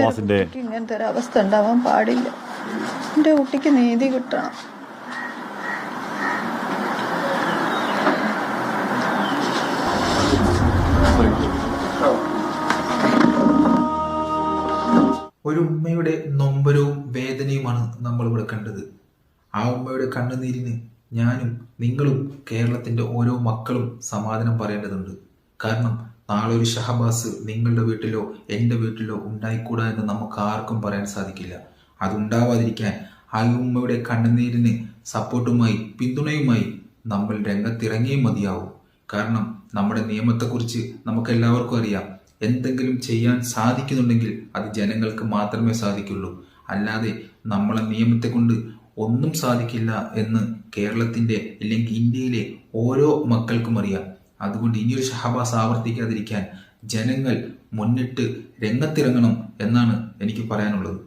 കുട്ടിക്ക് ഇങ്ങനത്തെ ഒരു അവസ്ഥ ഉണ്ടാവാൻ പാടില്ല. എന്റെ കുട്ടിക്ക് നീതി കിട്ടണം. ഒരു ഉമ്മയുടെ നൊമ്പരവും വേദനയുമാണ് നമ്മളിവിടെ കണ്ടത്. ആ ഉമ്മയുടെ കണ്ണുനീരിന് ഞാനും നിങ്ങളും കേരളത്തിന്റെ ഓരോ മക്കളും സമാധാനം പറയേണ്ടതുണ്ട്. കാരണം നാളെ ഒരു ഷഹബാസ് നിങ്ങളുടെ വീട്ടിലോ എന്റെ വീട്ടിലോ ഉണ്ടായിക്കൂടാ എന്ന് നമുക്ക് ആർക്കും പറയാൻ സാധിക്കില്ല. അതുണ്ടാവാതിരിക്കാൻ ആ കണ്ണുനീരിന് സപ്പോർട്ടുമായി പിന്തുണയുമായി നമ്മൾ രംഗത്തിറങ്ങിയേ മതിയാവും. കാരണം നമ്മുടെ നിയമത്തെക്കുറിച്ച് നമുക്ക് എല്ലാവർക്കും അറിയാം. എന്തെങ്കിലും ചെയ്യാൻ സാധിക്കുന്നുണ്ടെങ്കിൽ അത് ജനങ്ങൾക്ക് മാത്രമേ സാധിക്കുള്ളൂ. അല്ലാതെ നമ്മളെ നിയമത്തെ കൊണ്ട് ഒന്നും സാധിക്കില്ല എന്ന് കേരളത്തിന്റെ അല്ലെങ്കിൽ ഇന്ത്യയിലെ ഓരോ മക്കൾക്കും അറിയാം. അതുകൊണ്ട് ഇനിയൊരു ഷഹബാസ് ആവർത്തിക്കാതിരിക്കാൻ ജനങ്ങൾ മുന്നിട്ട് രംഗത്തിറങ്ങണം എന്നാണ് എനിക്ക് പറയാനുള്ളത്.